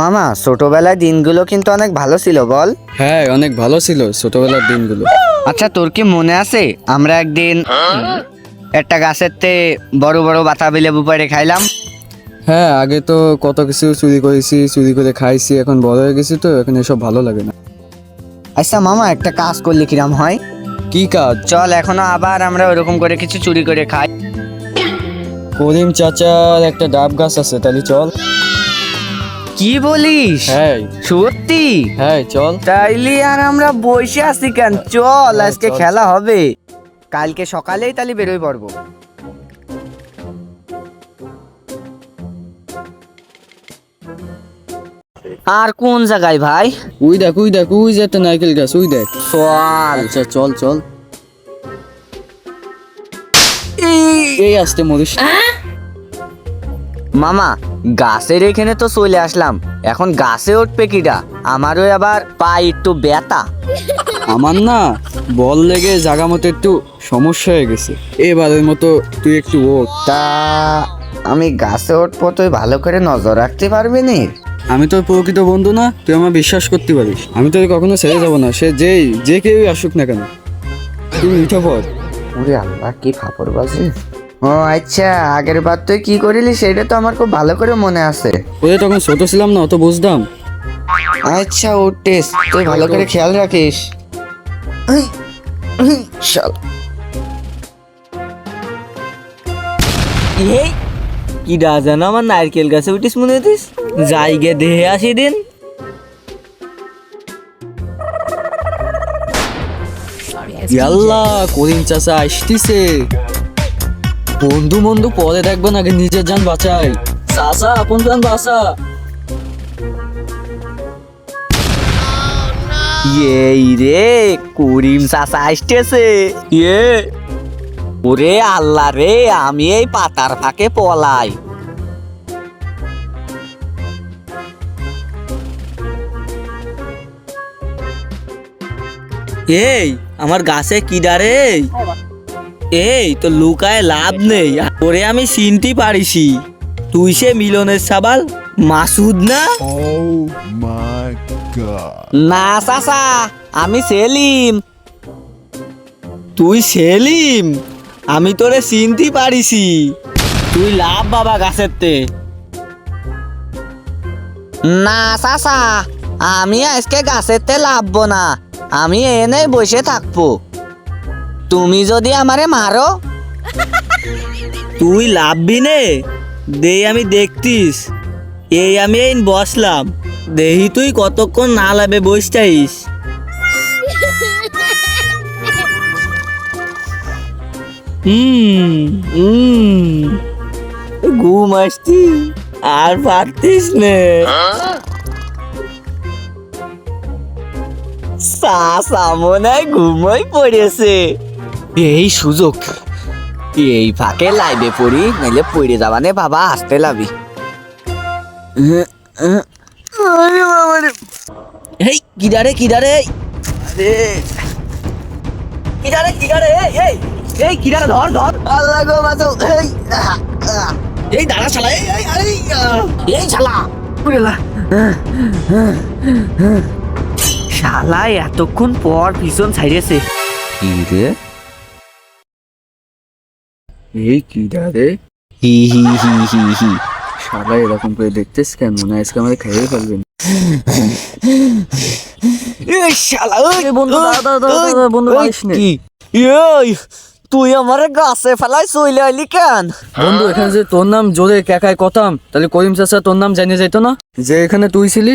মামা ছোটবেলায় দিনগুলো কিন্তু অনেক ভালো ছিল বল। হ্যাঁ অনেক ভালো ছিল ছোটবেলার দিনগুলো। আচ্ছা তোর কি মনে আছে? আমরা একদিন একটা গাছের তে বড় বড় বাতাবি লেবু পেড়ে খাইলাম। হ্যাঁ আগে তো কত কিছু চুরি করেছি চুরি করে খাইছি এখন বড় হয়ে গেছি তো এখন এসব ভালো লাগে না। আচ্ছা মামা একটা কাজ করলে কিরাম হয়? কি কাজ? চল এখনও আবার আমরা ওরকম করে কিছু চুরি করে খাই। করিম চাচার একটা ডাব গাছ আছে তাহলে চল। কি বলিস? হ্যাঁ। সত্যি? হ্যাঁ চল। তাইলে আর আমরা বসে আছি কেন? চল আজকে খেলা হবে। কালকে সকালেই তাহলে বেরোই পড়ব। আর কোন জায়গায় ভাই? উই দেখ উই দেখ উই যে একটা নারকেল গাছ উই দেখ। চল। আচ্ছা চল চল। এই আসতে মরিস। মামা গাছের এখানে তো চলে আসলাম। এখন গাছে উঠবে কিটা আমারও আবার পা একটু ব্যথা। আমার না বল লেগে জাগা মতো একটু সমস্যা হয়ে গেছে। এবারের মতো তুই একটু ওঠ। তা আমি গাছে উঠবো তুই ভালো করে নজর রাখতে পারবি নি? আমি তোর প্রকৃত বন্ধু না তুই আমার বিশ্বাস করতে পারিস। আমি তোর কখনো ছেড়ে যাব না সে যেই যে কেউই আসুক না কেন। তুই উঠে পড়। ওরে আল্লাহ কি ফাপড় বাজে ও আচ্ছা আগের বার তুই কি করিলি সেটা তো আমার খুব ভালো করে মনে আছে। ওরে তখন ছোট ছিলাম না অত বুঝতাম। আচ্ছা উঠিস তুই ভালো করে খেয়াল রাখিস। এই, কি যেন আমার নারকেল গাছে উঠিস মনে হতিস যাই গে দেহে আসি দিন। ইয়াল্লা করিম চাচা আসতিছে। বন্ধু বন্ধু পরে দেখব না আগে নিজের যান বাঁচাই। চাচা আপন যান বাঁচা। এই রে করিম চাচা আসতেছে। ইয়ে? ওরে আল্লাহ রে আমি এই পাতার ফাঁকে পলাই। এই আমার গাছে কি ডারে? এই তো লুকায় লাভ নেই। ওরে আমি চিনতে পারিছি। তুই সে মিলনের সাবাল মাসুদ না? Oh না চাচা আমি সেলিম। তুই সেলিম? আমি তোরে চিনতে পারিছি। তুই লাভ বাবা গাছের তে। না চাচা আমি আজকে গাছেতে লাভবো না। আমি এনে বসে থাকব। তুমি যদি আমারে মারো? তুই লাভবি নে। দেই আমি দেখতিস। এই আমি এই বসলাম। দেহি তুই কতক্ষণ না লাভে বসতাইস হুম। ঘুম আসতি। আর পারতিস নে। সাসা মনে হয় ঘুমই পড়েছে। এই সুযোগ। এই ফাঁকে লাইবে পড়ি নাইলে পড়ে যাবানে বাবা আসতে লাবি। এই আরে। কিদারে কিদারে এই এই এই কিদারে ধর ধর। আল্লাহ গো বাঁচাও এই, আহ, আহ। এই দাঁড়া শালা এই এই আরে এই শালা। শালা এতক্ষণ পর ভীষণ কি রে? এই কি রে হি হি হি হি হি। শালা এরকম করে দেখতেস কেন? মনে হয় আজকে আমাদের খেয়ে ফেলবেন। শালা ওই বন্ধু, বন্ধু, এই তুই আমার গাছে ফেলাই চলে আইলি কেন? বন্ধু এখানে যে তোর নাম জোরে কেকায় কথাম তাহলে করিম চাচা তোর নাম জানিয়ে যাইতো না? যে এখানে তুই ছিলি?